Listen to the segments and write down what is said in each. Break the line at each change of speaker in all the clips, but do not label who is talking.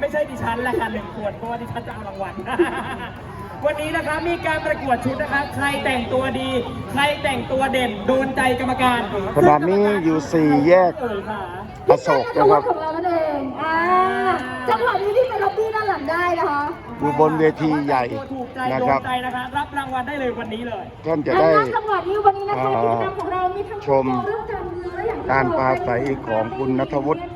ไม่ใช่ดิฉันแหละค่ะหนึ่งขวดเพราะว่าดิฉันจะเอารางวัล วันนี้นะครับมีการประกวดชุดนะครับใครแต่งตัวดี ใครแต่งตัวเด่นโดนใจกรรมการ
ขณะนี้อยู่สี่แยก
เอ่ยค่ะ
อโศกนะครับ
ของเรานั่นเองอ่าจังหวะนี้ที่เป็นล็อบบี้ด้านหลังได้นะคะ
อยู่บนเวทีใหญ่
ถูกใจ
นะ
โด
ครับ
นใจนะคะ รับรางวัลได้เลยวันนี้เลย
ท่านจะ
และ
ได้
ณจังหวะนี้วันนี้นะคะ
อ่า
กิจกรรมของเรามีทั้ง
ชม
เรื่องการเมืองและอย่างที่
การปรา
บอกไป
ศัยของคุณนัทวุฒิ
มีสี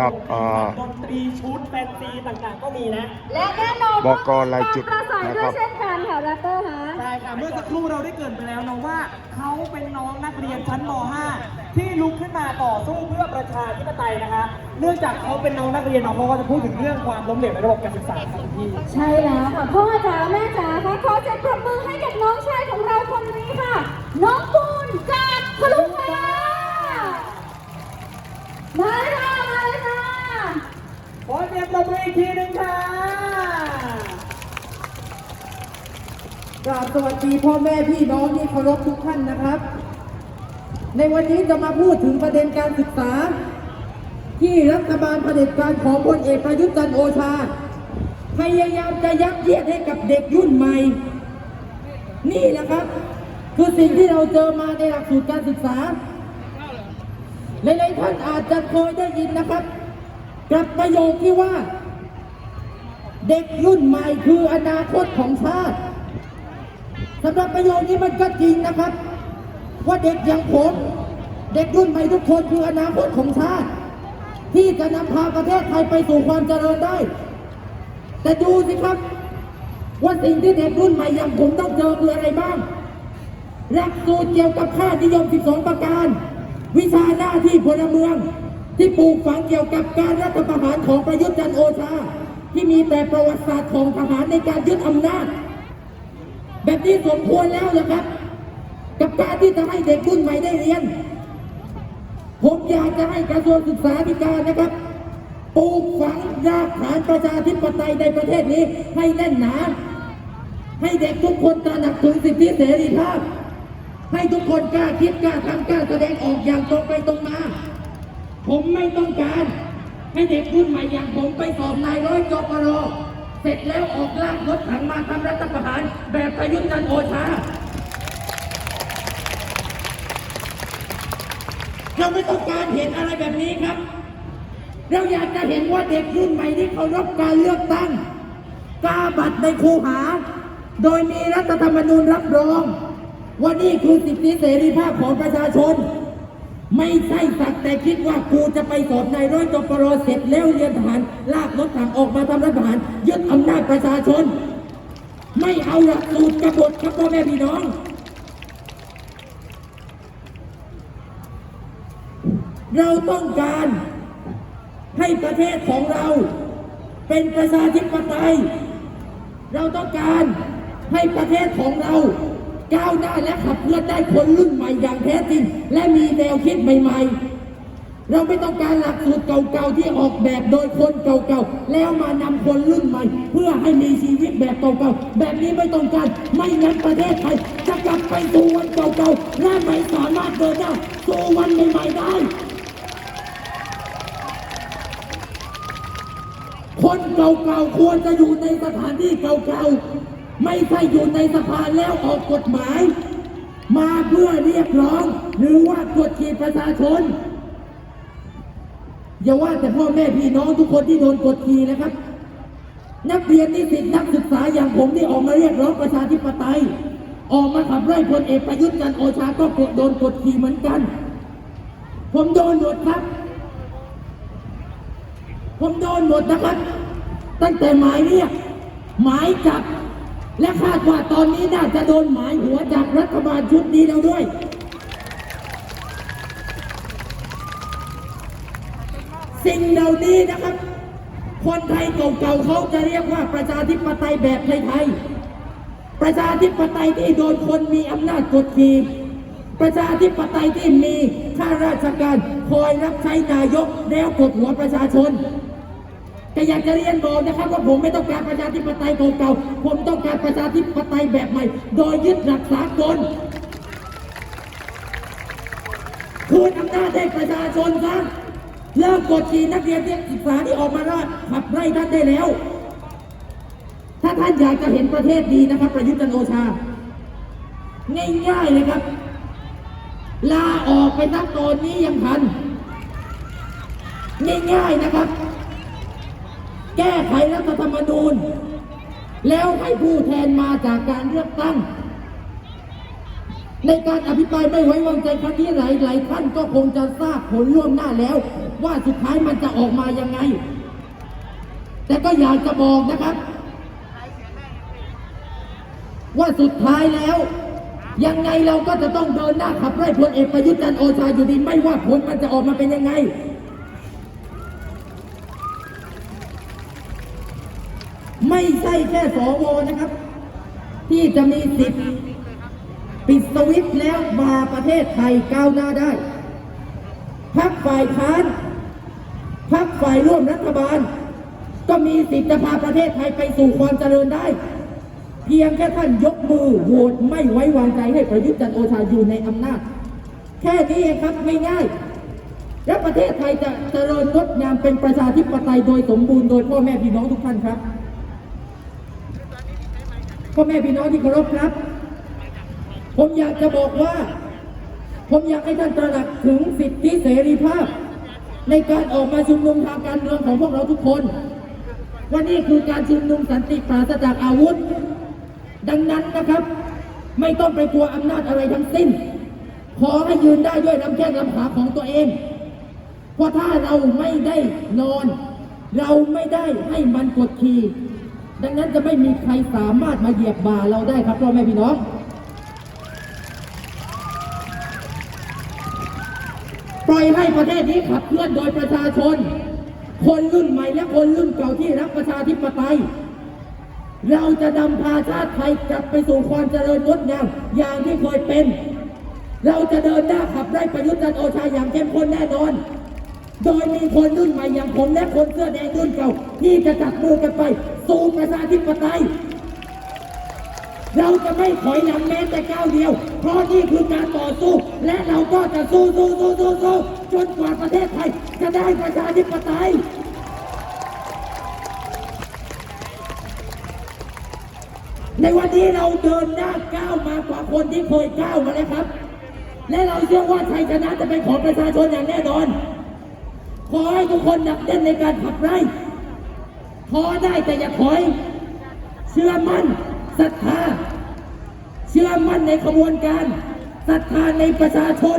กับอ่า
ดนตรีชุดแฟนซีต่างๆก็มีนะ
และแน่นอน
บกรายจุด
กรปราศัย
นะ
ด้
ครั
วย
บ
เช่นกันค่ะแรปเปอร์ฮะ
ใช่ค่ะ เมื่อสักครู่เราได้เกรินไปแล้วนะว่า เขาเป็นน้องนักเรียนชั้นม .5 ที่ลุกขึ้นมาต่อสู้เพื่อประชาธิปไตยนะคะ เนื่องจากเขาเป็นน้องนักเรียนเนาะเขาก็จะพูดถึงเรื่องความล้มเหลวในระบบการศึกษาครับคุณพี่
ใช่แล้วค่ะพ่อจ๋าแม่จ๋าค่ะขอเสียงปรบมือให้กับน้องชายของเราคนนี้ค่ะ น้องปูนจากทะลุฟ้ามาเลยค่ะมาเลยค่ะ
ขอ เสียงปรบมืออีกทีหนึ่งค่ะ
กราบสวัสดีพ่อแม่พี่น้องที่เคารพทุกท่านนะครับ ในวันนี้จะมาพูดถึงประเด็นการศึกษา ที่รัฐบาลเผด็จการของพลเอกประยุทธ์จันทร์โอชา พยายามจะยัดเยียดให้กับเด็กรุ่นใหม่ นี่แหละครับ คือสิ่งที่เราเจอมาในหลักสูตรการศึกษาหลายๆท่านอาจจะเคยได้ยินนะครับ กับประโยคที่ว่า เด็กรุ่นใหม่คืออนาคตของชาติสำหรับประโยชน์นี้มันก็จริงนะครับ ว่าเด็กอย่างผมเด็กรุ่นใหม่ทุกคนคืออนาคตของชาติ ที่จะนำพาประเทศไทยไปสู่ความเจริญได้ แต่ดูสิครับ ว่าสิ่งที่เด็กรุ่นใหม่อย่างผมต้องเจอคืออะไรบ้างหลักสูตรเกี่ยวกับค่านิยม 12 ประการ วิชาหน้าที่พลเมือง ที่ปลูกฝังเกี่ยวกับการรัฐประหารของประยุทธ์จันโอชา ที่มีแต่ประวัติศาสตร์ของทหารในการยึดอำนาจ แบบนี้สมควรแล้วนะครับ กับการที่จะให้เด็กรุ่นใหม่ได้เรียน ผมอยากจะให้กระทรวงศึกษาธิการนะครับปลูกฝังรากฐานประชาธิปไตยในประเทศนี้ให้แน่นหนาให้เด็กทุกคนตระหนักถึงสิทธิเสรีภาพ ให้ทุกคนกล้าคิดกล้าทำกล้าแสดงออกอย่างตรงไปตรงมา ผมไม่ต้องการให้เด็กรุ่นใหม่อย่างผมไปสอบนายร้อยจปรเสร็จแล้วออกลากรถถังมาทำรัฐประหาร แบบประยุทธ์จันทร์โอชาเราไม่ต้องการเห็นอะไรแบบนี้ครับ เราอยากจะเห็นว่าเด็กรุ่นใหม่ที่เคารพการเลือกตั้งกาบัตรในคูหา โดยมีรัฐธรรมนูญรับรอง ว่านี่คือสิทธิเสรีภาพของประชาชน ไม่ใช่สักแต่คิดว่ากูจะไปสอบนายร้อยจปรเสร็จแล้วเรียนทหาร ลากรถถังออกมาทำรัฐประหารยึดอำนาจประชาชน ไม่เอาหลักสูตรกบฏครับพ่อแม่พี่น้อง เราต้องการให้ประเทศของเราเป็นประชาธิปไตย เราต้องการให้ประเทศของเรา ก้าวหน้าและขับเคลื่อนได้คนรุ่นใหม่อย่างแท้จริง และมีแนวคิดใหม่ๆเราไม่ต้องการหลักสูตรเก่าๆที่ออกแบบโดยคนเก่าๆ แล้วมานำคนรุ่นใหม่ เพื่อให้มีชีวิตแบบเก่าๆ แบบนี้ไม่ต้องการไม่งั้นประเทศไทยจะกลับไปสู่วันเก่าๆและไม่สามารถเดินหน้าสู่วันใหม่ๆได้ คนเก่าๆควรจะอยู่ในสถานที่เก่าๆ ไม่ใช่อยู่ในสภาแล้วออกกฎหมาย มาเพื่อเรียกร้อง หรือว่ากดขี่ประชาชน อย่าว่าแต่พ่อแม่พี่น้องทุกคนที่โดนกดขี่นะครับ นักเรียนนิสิตนักศึกษาอย่างผมที่ออกมาเรียกร้องประชาธิปไตย ออกมาขับไล่พลเอกประยุทธ์จันโอชาก็โดนกดขี่เหมือนกัน ผมโดนหมดครับ ผมโดนหมดนะครับ ตั้งแต่หมายเรียกหมายจับ และคาดว่าตอนนี้น่าจะโดนหมายหัวจากรัฐบาลชุดนี้แล้วด้วย สิ่งเหล่านี้นะครับ คนไทยเก่าๆเขาจะเรียกว่าประชาธิปไตยแบบไทยๆประชาธิปไตยที่โดนคนมีอำนาจกดขี่ประชาธิปไตยที่มีข้าราชการคอยรับใช้นายกแล้วกดหัวประชาชน แต่อยากจะเรียนบอกนะครับว่าผมไม่ต้องการประชาธิปไตยเก่าๆ ผมต้องการประชาธิปไตยแบบใหม่ โดยยึดหลักสากลคืนอำนาจให้ประชาชนซะเลิกกดขี่นักเรียนนักศึกษาที่ออกมาแล้วขับไล่ท่านได้แล้ว ถ้าท่านอยากจะเห็นประเทศดีนะครับ ประยุทธ์จันโอชา ง่ายๆเลยครับ ลาออกไปตั้งตอนนี้ยังทัน ง่ายๆนะครับ แก้ไขรัฐธรรมนูญ แล้วให้ผู้แทนมาจากการเลือกตั้ง ในการอภิปรายไม่ไว้วางใจครั้งนี้หลายหลายท่านก็คงจะทราบผลล่วงหน้าแล้ว ว่าสุดท้ายมันจะออกมายังไง แต่ก็อยากจะบอกนะครับ ว่าสุดท้ายแล้วยังไงเราก็จะต้องเดินหน้าขับไล่พลเอกประยุทธ์จันทร์โอชาอยู่ดีไม่ว่าผลมันจะออกมาเป็นยังไง ไม่ใช่แค่สวนะครับ ที่จะมีสิทธิ์ปิดสวิตช์แล้วมาประเทศไทยก้าวหน้าได้พักฝ่ายค้านพักฝ่ายร่วมรัฐบาล ก็มีสิทธิ์จะพาประเทศไทยไปสู่ความเจริญได้ เพียงแค่ท่านยกมือโหวตไม่ไว้วางใจให้ประยุทธ์จันโอชาอยู่ในอำนาจ แค่นี้เองครับง่ายๆและประเทศไทยจะเจริญงดงามเป็นประชาธิปไตยโดยสมบูรณ์โดยพ่อแม่พี่น้องทุกท่านครับ พ่อแม่พี่น้องที่เคารพครับ ผมอยากจะบอกว่า ผมอยากให้ท่านตระหนักถึงสิทธิเสรีภาพ ในการออกมาชุมนุมทางการเมืองของพวกเราทุกคนว่านี่คือการชุมนุมสันติปราศจากอาวุธ ดังนั้นนะครับ ไม่ต้องไปกลัวอำนาจอะไรทั้งสิ้น ขอให้ยืนได้ด้วยลำแข้งลำขาของตัวเอง เพราะถ้าเราไม่ได้นอน เราไม่ได้ให้มันกดขี่ ดังนั้นจะไม่มีใครสามารถมาเหยียบบ่าเราได้ครับพ่อแม่พี่น้องปล่อยให้ประเทศนี้ขับเคลื่อนโดยประชาชน คนรุ่นใหม่และคนรุ่นเก่าที่รักประชาธิปไตย เราจะนำพาชาติไทยกลับไปสู่ความเจริญงดงามอย่างที่เคยเป็น เราจะเดินหน้าขับไล่ประยุทธ์จันทร์โอชาอย่างเข้มข้นแน่นอน โดยมีคนรุ่นใหม่อย่างผมและคนเสื้อแดงรุ่นเก่า ที่จะจับมือกันไป สู่ประชาธิปไตย เราจะไม่ถอยหลังแม้แต่ก้าวเดียว เพราะนี่คือการต่อสู้ และเราก็จะสู้สู้สู้สู้สู้จนกว่าประเทศไทย จะได้ประชาธิปไตยในวันนี้เราเดินหน้าก้าวมากว่าคนที่เคยก้าวมาแล้วครับ และเราเชื่อว่าชัยชนะจะเป็นของประชาชนอย่างแน่นอน ขอให้ทุกคนหนักแน่นในการขับไล่ท้อได้แต่อย่าถอย เชื่อมั่นศรัทธา เชื่อมั่นในขบวนการศรัทธาในประชาชน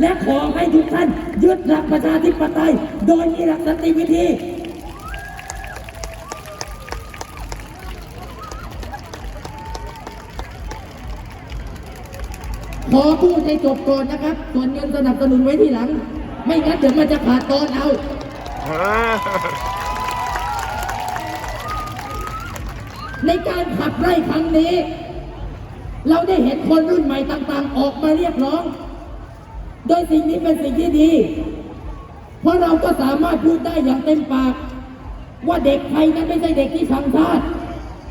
และขอให้ทุกท่านยึดหลักประชาธิปไตย โดยมีหลักสันติวิธีขอพูดให้จบก่อนนะครับ ส่วนเงินสนับสนุนไว้ที่หลัง ไม่งั้นเดี๋ยวมันจะขาดตอนเอาในการขับไล่ครั้งนี้ เราได้เห็นคนรุ่นใหม่ต่างๆ ออกมาเรียกร้อง โดยสิ่งนี้เป็นสิ่งที่ดี เพราะเราก็สามารถพูดได้อย่างเต็มปาก ว่าเด็กไทยนั้นไม่ใช่เด็กที่ชังชาติ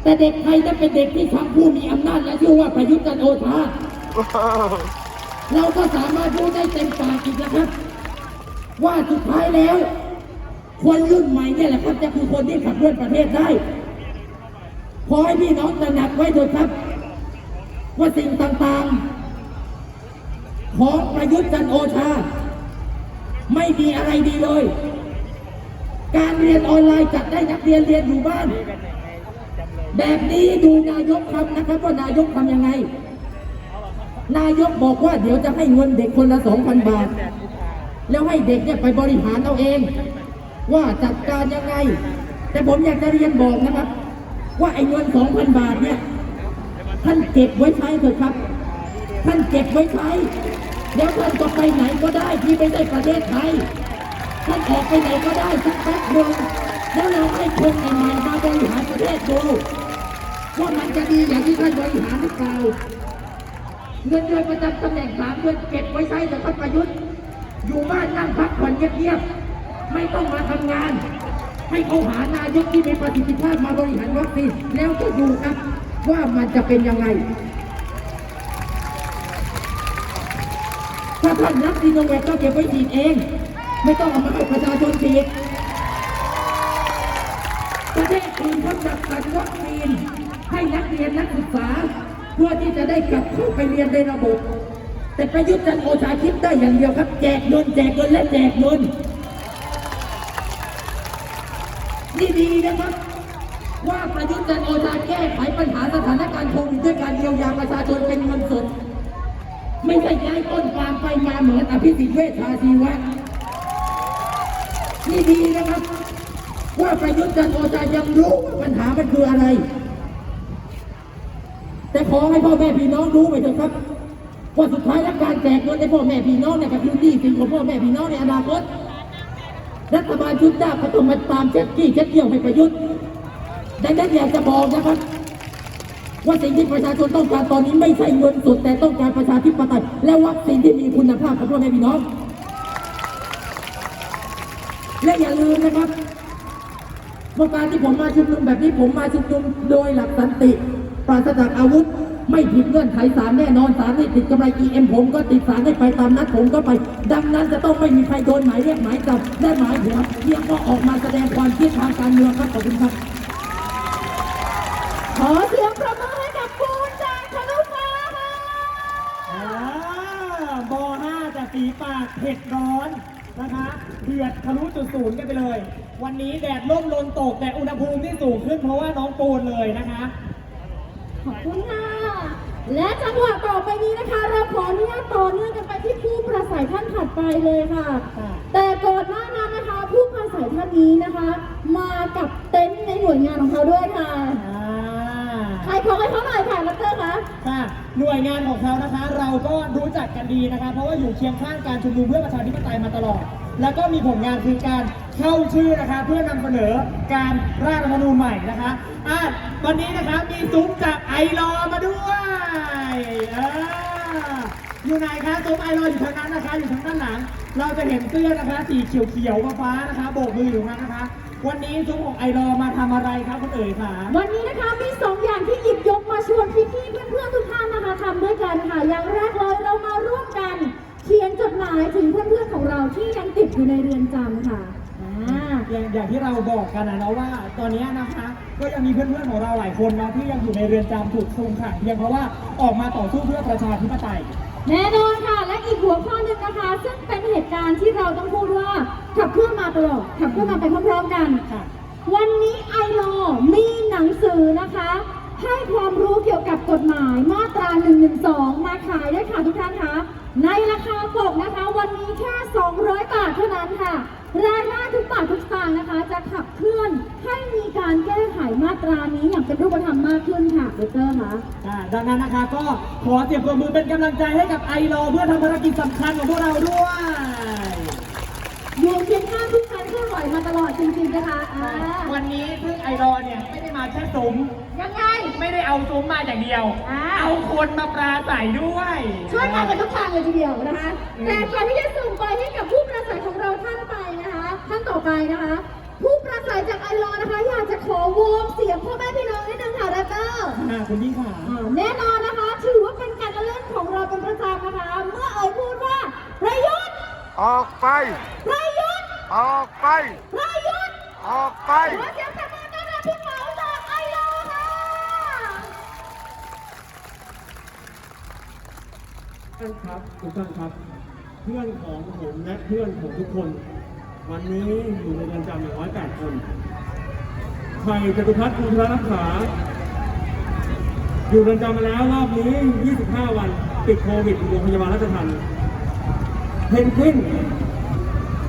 แต่เด็กไทยนั้นเป็นเด็กที่ชังผู้มีอำนาจและชื่อว่าประยุทธ์จันทร์โอชาเราก็สามารถพูดได้เต็มปากอีกนะครับ ว่าสุดท้ายแล้ว คนรุ่นใหม่เนี่ยแหละครับ จะคือคนที่ขับเคลื่อนประเทศได้ ขอให้พี่น้องตระหนักไว้ด้วยครับ ว่าสิ่งต่างๆ ของประยุทธ์จันโอชา ไม่มีอะไรดีเลย การเรียนออนไลน์จัดได้นักเรียนเรียนอยู่บ้าน แบบนี้ดูนายกทำนะครับว่านายกทำยังไงนายกบอกว่าเดี๋ยวจะให้เงินเด็กคนละสองพันบาท แล้วให้เด็กเนี่ยไปบริหารเอาเอง ว่าจัดการยังไง แต่ผมอยากจะเรียนบอกนะครับ ว่าไอ้เงินสองพันบาทเนี่ยท่านเก็บไว้ใช้เถอะครับ ท่านเก็บไว้ใช้แล้วท่านก็ไปไหนก็ได้ที่ไม่ใช่ประเทศไทยท่านออกไปไหนก็ได้สักแป๊บเดียวแล้วเราให้คนใหม่ๆมาบริหารประเทศดูว่ามันจะดีอย่างที่ท่านบริหารหรือเปล่าเงินเดือนประจำตำแหน่งสามเดือนเก็บไว้ใช้แต่ท่านประยุทธ์ อยู่บ้านนั่งพักผ่อนเงียบๆไม่ต้องมาทำงาน ให้เขาหานายกที่มีประสิทธิภาพมาบริหารวัคซีนแล้วก็ดูครับว่ามันจะเป็นยังไงถ้าท่านรับซีโนแวคก็เก็บไว้ฉีดเอง ไม่ต้องเอามาให้ประชาชนฉีดประเทศอื่นเขาจัดสรรวัคซีนให้นักเรียนนักศึกษา เพื่อที่จะได้กลับเข้าไปเรียนในระบบ แต่ประยุทธ์จันทร์โอชาคิดได้อย่างเดียวครับ แจกเงินแจกเงินและแจกเงินนี่ดีนะครับ ว่าประยุทธ์จันทร์โอชาแก้ไขปัญหาสถานการณ์โควิดด้วยการเยียวยาประชาชนเป็นเงินสดไม่ใช่ย้ายต้นฟางไปมาเหมือนอภิสิทธิ์เวชชาชีวะนี่ดีนะครับ ว่าประยุทธ์จันทร์โอชายังรู้ว่าปัญหามันคืออะไร แต่ขอให้พ่อแม่พี่น้องรู้ไปเถอะครับ ว่าสุดท้ายแล้วการแจกเงินให้พ่อแม่พี่น้องเนี่ยก็คือหนี้สินของพ่อแม่พี่น้องในอนาคตรัฐบาลชุดหน้าก็ต้องมาตามเช็ดกี้เช็ดเกี่ยวให้ประยุทธ์ดังนั้นอยากจะบอกนะครับ ว่าสิ่งที่ประชาชนต้องการตอนนี้ไม่ใช่เงินสดแต่ต้องการประชาธิปไตยและวัคซีนที่มีคุณภาพครับพ่อแม่พี่น้อง และอย่าลืมนะครับว่าการที่ผมมาชุมนุมแบบนี้ผมมาชุมนุมโดยหลักสันติ ปราศจากอาวุธ ไม่ผิดเงื่อนไขศาลแน่นอนศาลไม่ติดกำไร EM ผมก็ติดศาลให้ไปตามนัดผมก็ไป ดังนั้นจะต้องไม่มีใครโดนหมายเรียกหมายจับได้หมายหัวเพียงก็ออกมาแสดงความคิดทางการเมืองครับขอบคุณครับ
ขอเสียงปรบมือให้กับคุณจากทะลุฟ้าค่ะ
อ่าบอห้าจากสีปากเผ็ดร้อนนะคะเดือดทะลุจุดศูนย์กันไปเลย วันนี้แดดร่มลนตกแต่อุณหภูมิที่สูงขึ้นเพราะว่าน้องปูนเลยนะคะ
ขอบคุณค่ะ และจังหวะต่อไปนี้นะคะ เราขออนุญาตต่อเนื่องกันไปที่ผู้ประสัยท่านถัดไปเลยค่ะ
ค่ะ
แต่ก่อนหน้านั้นนะคะ ผู้ประสัยท่านนี้นะคะ มากับเต็นท์ในหน่วยงานของเขาด้วยค่ะ
อ่า
ใครของให้เขาหน่อยค่ะดรคะ
ค่ะหน่วยงานของเขานะคะ เราก็รู้จักกันดีนะคะ เพราะว่าอยู่เคียงข้างการชุมนุมเพื่อประชาธิปไตยมาตลอด แล้วก็มีผลงานคือการเข้าชื่อนะคะ เพื่อนำเสนอการร่างรัฐธรรมนูญใหม่นะคะอะวันนี้นะคะมีซุ้มจากไอรอมาด้วยออยู่ไหนคะซุ้มไอรออยู่ทางนั้นนะคะ อยู่ทางด้านหลัง เราจะเห็นเสื้อนะคะ สีเขียวๆฟ้าๆนะคะ โบกมืออยู่ตรงนั้นนะคะ วันนี้ซุ้มของไอรอมาทำอะไรครับคุณเอ๋ยคะ
วันนี้นะคะมีสองอย่างที่หยิบยกมาชวนพี่ๆเพื่อนๆทุกท่านนะคะทำด้วยกันค่ะอย่างแรกเลยเรามาร่วมกัน เขียนจดหมายถึงเพื่อนๆของเราที่ยังติดอยู่ในเรือนจำค่ะ อ่า
อย่างอย่างที่เราบอกกันนะเนาะว่า ตอนนี้นะคะ ก็ยังมีเพื่อนๆของเราหลายคนเนาะที่ยังอยู่ในเรือนจำถูกคุมขังเพียงเพราะว่าออกมาต่อสู้เพื่อประชาธิปไตย
แน่นอนค่ะ และอีกหัวข้อหนึ่งนะคะ ซึ่งเป็นเหตุการณ์ที่เราต้องพูดว่าขับเคลื่อนมาตลอดขับเคลื่อนมาไปพร้อมๆกัน
ค่ะ
วันนี้ไอรอมีหนังสือนะคะ ให้ความรู้เกี่ยวกับกฎหมายมาตรา 112 มาขายด้วยค่ะทุกท่านคะในราคาปกนะคะ วันนี้แค่ 200 บาทเท่านั้นค่ะ รายได้ทุกบาททุกสตางค์นะคะ จะขับเคลื่อนให้มีการแก้ไขมาตรานี้อย่างเป็นรูปธรรมมากขึ้นค่ะเบเตอร์คะ
อ่าดังนั้นนะคะก็ขอเตรียมตัวมือเป็นกำลังใจให้กับไอรอเพื่อทำภารกิจสำคัญของพวกเราด้วย
อยู่เคียงข้างทุกการเคลื่อนไหวมาตลอดจริงๆนะคะอ่า
วันนี้ซึ่งไอรอเนี่ยไม่ได้มาแค่ซุ้ม
ยังไง
ไม่ได้เอาซุ้มมาอย่างเดียว
อ่า
เอาคนมาปราศัยด้วย
ช่วยมากันทุกทางเลยทีเดียวนะคะ แต่ก่อนที่จะส่งไปให้กับผู้ประสัยของเราท่านไปนะคะ ท่านต่อไปนะคะ ผู้ประสัยจากไอรอว์นะคะ อยากจะขอวอร์มเสียงพ่อแม่พี่น้องนิดนึงค่ะแรปเตอร์
อ่าคุณยิ่งขา
อ่าแน่นอนนะคะ ถือว่าเป็นการเล่นของเราเป็นประจำนะคะ เมื่อเอ่ยพูดว่าประยุทธ์
ออกไป
ประยุทธ์
ออกไป
ประยุทธ์
ออกไป
ขอเสียงปรบมือต้อนรับพี่เหมาจากไอรอว์ค่ะ
ท่านครับทุกท่านครับ เพื่อนของผมและเพื่อนของทุกคน วันนี้อยู่ในเรือนจำอย่างน้อยแปดคนไผ่จตุพัฒน์คุณพระรักษา อยู่เรือนจำมาแล้วรอบนี้ 25 วัน ติดโควิดอยู่โรงพยาบาลราชทัณฑ์เพนกวิน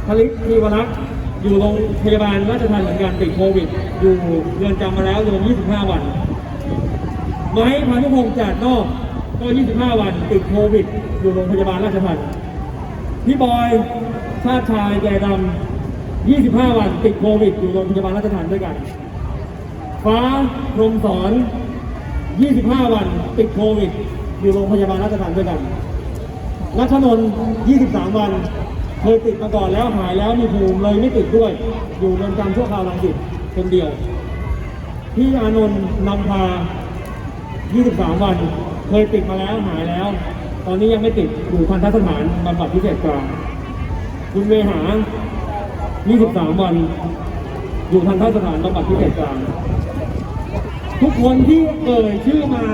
ผลิตมีวรักษ์อยู่โรงพยาบาลราชทัณฑ์เหมือนกันติดโควิด อยู่เรือนจำมาแล้วรวม25 วันไม้พานุพงษ์จากนอกก็ 25 วันติดโควิด อยู่โรงพยาบาลราชทัณฑ์พี่บอยชาติชายแก่ดำ 25 วันติดโควิด อยู่โรงพยาบาลราชทัณฑ์ด้วยกัน ฟ้าพรมสอน 25 วันติดโควิด อยู่โรงพยาบาลราชทัณฑ์ด้วยกันรัชนนท์23 วัน เคยติดมาก่อนแล้วหายแล้วมีภูมิเลยไม่ติดด้วย อยู่เรือนจำชั่วคราวรังสิตคนเดียว พี่อานนท์นำพา 23 วัน เคยติดมาแล้วหายแล้ว ตอนนี้ยังไม่ติดอยู่ทันทสถานบำบัดพิเศษกลางคุณเวหา 23 วัน อยู่ทันทสถานบำบัดพิเศษกลาง ทุกคนที่เอ่ยชื่อมา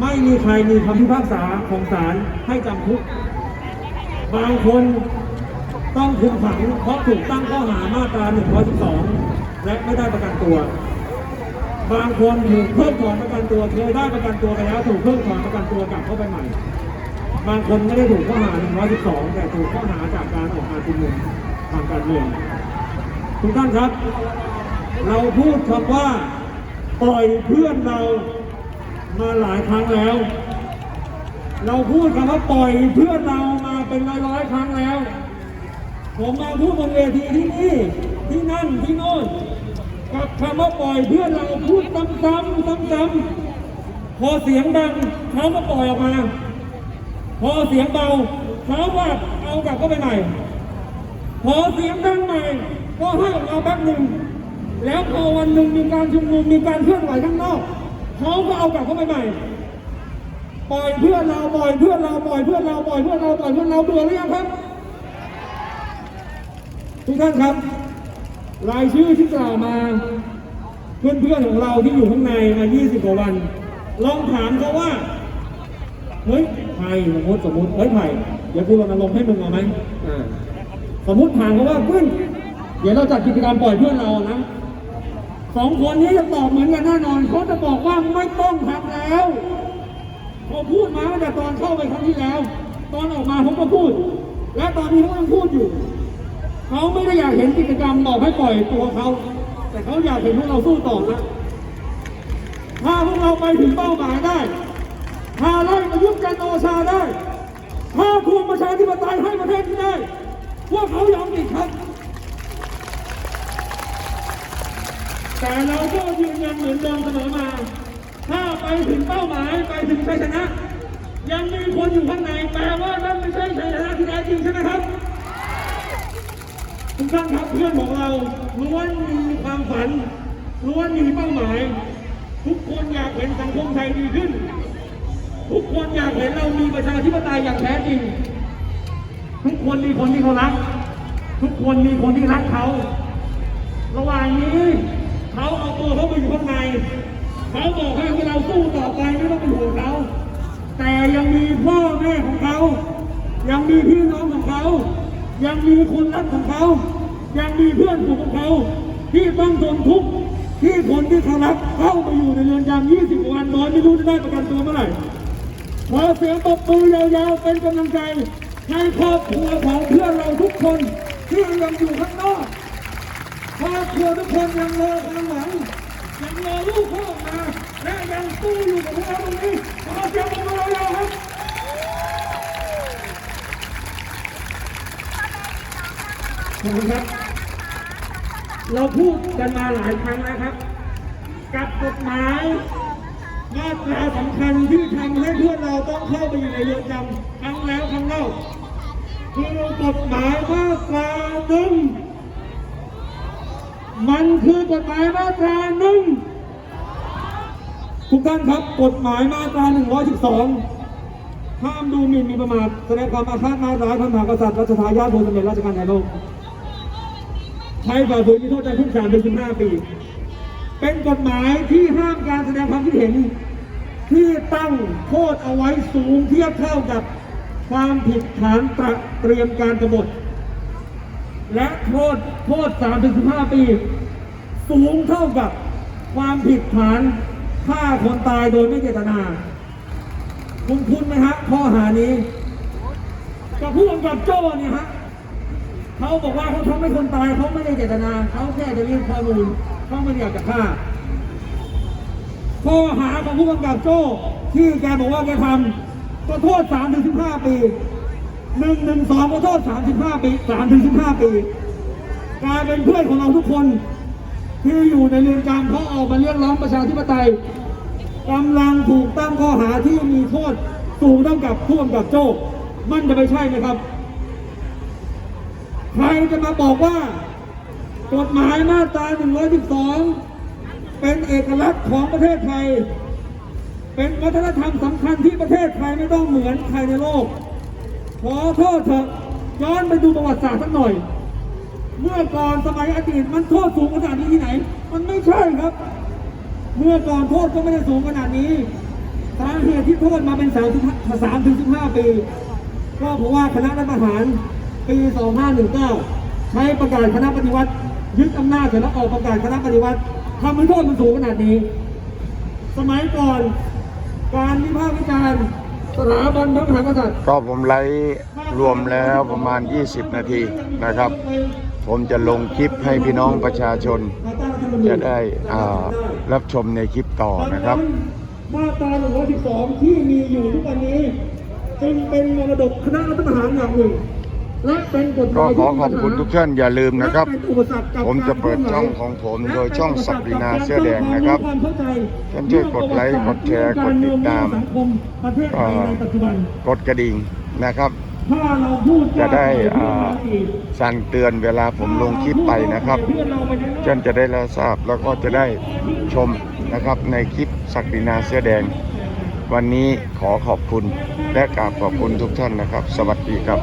ไม่มีใครมีคำพิพากษาของศาลให้จำคุก บางคนต้องคุมขังเพราะถูกตั้งข้อหามาตรา 112 และไม่ได้ประกันตัว บางคนถูกเพิกถอนประกันตัวเคยได้ประกันตัวไปแล้วถูกเพิกถอนประกันตัวกลับเข้าไปใหม่ บางคนไม่ได้ถูกข้อหา 112 แต่ถูกข้อหาจากการออกมาชุมนุม ทางการเมืองทุกท่านครับ เราพูดคำว่าปล่อยเพื่อนเรามาหลายครั้งแล้ว เราพูดคำว่าปล่อยเพื่อนเรามาเป็นร้อยร้อยๆครั้งแล้ว ผมมาพูดบนเวทีที่นี่ที่นั่นที่โน่นกับคำว่าปล่อยเพื่อนเราพูดซ้ำๆซ้ำๆพอเสียงดังเขาก็ปล่อยออกมา พอเสียงเบาเขาว่าเอากลับเข้าไปใหม่ พอเสียงดังใหม่ก็ให้เอาแป๊บหนึ่งแล้วพอวันหนึ่งมีการชุมนุมมีการเคลื่อนไหวข้างนอกเขาก็เอากลับเข้าไปใหม่ปล่อยเพื่อนเราปล่อยเพื่อนเราปล่อยเพื่อนเราปล่อยเพื่อนเราปล่อยเพื่อนเราเบื่อหรือยังครับ ทุกท่านครับ รายชื่อที่กล่าวมา เพื่อนๆของเราที่อยู่ข้างในมา 20 กว่าวัน ลองถามเขาว่า เฮ้ยไผ่สมมติสมมติเฮ้ยไผ่เดี๋ยวกูรณรงค์ให้มึงเอาไหมอ่า สมมติถามเขาว่าขึ้นเดี๋ยวเราจัดกิจกรรมปล่อยเพื่อนเรานะสองคนนี้จะตอบเหมือนกันแน่นอนเขาจะบอกว่าไม่ต้องทำแล้วพอพูดมาตั้งแต่ตอนเข้าไปครั้งที่แล้ว ตอนออกมาผมก็พูด และตอนนี้เขายังพูดอยู่เขาไม่ได้อยากเห็นกิจกรรมบอกให้ปล่อยตัวเขาแต่เขาอยากเห็นพวกเราสู้ต่อนะถ้าพวกเราไปถึงเป้าหมายได้ถ้าไล่ประยุทธ์จันโอชาได้ถ้าคุมประชาธิปไตยให้ประเทศนี้ได้ พวกเขายอมติดครับ แต่เราก็ยืนยันเหมือนเดิมเสมอมา ถ้าไปถึงเป้าหมายไปถึงชัยชนะ ยังมีคนอยู่ข้างในแปลว่านั่นไม่ใช่ชัยชนะที่แท้จริงใช่ไหมครับทุกท่านครับเพื่อนของเราล้วนมีความฝันล้วนมีเป้าหมาย ทุกคนอยากเห็นสังคมไทยดีขึ้น ทุกคนอยากเห็นเรามีประชาธิปไตยอย่างแท้จริง ทุกคนมีคนที่เขารัก ทุกคนมีคนที่รักเขาระหว่างนี้เขาเอาตัวเขาไปอยู่ข้างในเขาบอกให้พวกเราสู้ต่อไปไม่ต้องเป็นห่วงเขาแต่ยังมีพ่อแม่ของเขา ยังมีพี่น้องของเขา ยังมีคนรักของเขา ยังมีเพื่อนฝูงของเขา ที่ต้องทนทุกข์ที่คนที่เขารักเข้าไปอยู่ในเรือนจำ20 วันโดยไม่รู้จะได้ประกันตัวเมื่อไหร่ขอเสียงปรบมือยาวๆเป็นกำลังใจ ให้ครอบครัวของเพื่อนเราทุกคนที่ยังอยู่ข้างนอกครอบครัวทุกคนยังรอความหวังยังรอลูกพ่อมาและยังสู้อยู่กับพวกเราตรงนี้ขอเสียงปรบมือยาวๆครับขอบคุณครับ เราพูดกันมาหลายครั้งแล้วครับ กับกฎหมายมาตราสำคัญที่ทำให้เพื่อนเราต้องเข้าไปอยู่ในเรือนจำ แล้วครั้งเล่าคือกฎหมายมาตราหนึ่งมันคือกฎหมายมาตราหนึ่งทุกท่านครับกฎหมายมาตรา 112 ห้ามดูหมิ่นมีประมาทแสดงความอาฆาตมาร้ายพระมหากษัตริย์รัชทายาทโดยสมเด็จราชการในโลกใช้ฝ่าฝืนมีโทษจำคุกสามถึงสิบห้าปี เป็นกฎหมายที่ห้ามการแสดงความคิดเห็น ที่ตั้งโทษเอาไว้สูงเทียบเท่ากับ ความผิดฐานตระเตรียมการกบฏ และโทษโทษ3ถึง15 ปี สูงเท่ากับความผิดฐานฆ่าคนตายโดยไม่เจตนา คุณคุณไหมฮะข้อหานี้ กับผู้กำกับโจ้เนี่ยฮะเขาบอกว่าเขาทำให้คนตายเขาไม่ได้เจตนาเขาแค่จะเรียกข้อมูลเขาไม่ได้อยากจะฆ่าข้อหาของผู้กำกับโจ้ที่แกบอกว่าแกทำ ก็โทษ3ถึง15ปีหนึ่งหนึ่งสองก็โทษ35ปี3ถึง15ปีกลายเป็นเพื่อนของเราทุกคน ที่อยู่ในเรือนจำเขาออกมาเรียกร้องประชาธิปไตยกำลังถูกตั้งข้อหาที่มีโทษสูงเท่ากับผู้กำกับโจ้มันจะไม่ใช่ไหมครับ ใครจะมาบอกว่า กฎหมายมาตรา 112 เป็นเอกลักษณ์ของประเทศไทย เป็นวัฒนธรรมสำคัญที่ประเทศไทยไม่ต้องเหมือนใครในโลก ขอโทษเถอะย้อนไปดูประวัติศาสตร์สักหน่อย เมื่อก่อนสมัยอดีตมันโทษสูงขนาดนี้ที่ไหน มันไม่ใช่ครับ เมื่อก่อนโทษก็ไม่ได้สูงขนาดนี้สาเหตุที่โทษมาเป็นสามสามถึงสิบห้าปี ก็เพราะว่าคณะรัฐประหารปี2519ใช้ประกาศคณะปฏิวัติยึดอำนาจเสร็จแล้วออกประกาศคณะปฏิวัติทำให้โทษมันสูงขนาดนี้ สมัยก่อน การวิพากษ์วิจารณ์สถาบันพระมหากษัตริย์
ก็ผมไลฟ์รวมแล้วประมาณ 20 นาทีนะครับ ผมจะลงคลิปให้พี่น้องประชาชน จะได้อ่ารับชมในคลิปต่อนะครับ
มาตรา112 ที่มีอยู่ทุกวันนี้ จึงเป็นมรดกคณะรัฐประหารอย่างหนึ่ง และเป็นกฎห
ก็
มาย
ขอขอบคุณทุกท่านอย่าลืมนะครับ
และเป็นอุปสรรคกับ
ผมจะเปิดช่องของผมโดยช่องศักดินาเสื้อแดงนะครับ
วามเข้าใจ
ท่านช่วยกดไลค์กดแชร์กดติดตาม
สังคมประเทศไทยในปัจจุบัน
กดกระดิ่งนะครับ
ถ้าเราพูด
จะได้อ่าสั่นเตือนเวลาผมลงคลิปไปนะครับท่านจะได้รับทราบแล้วก็จะได้ชมนะครับในคลิปศักดินาเสื้อแดง วันนี้ขอขอบคุณและกราบขอบคุณทุกท่านนะครับ สวัสดีครับ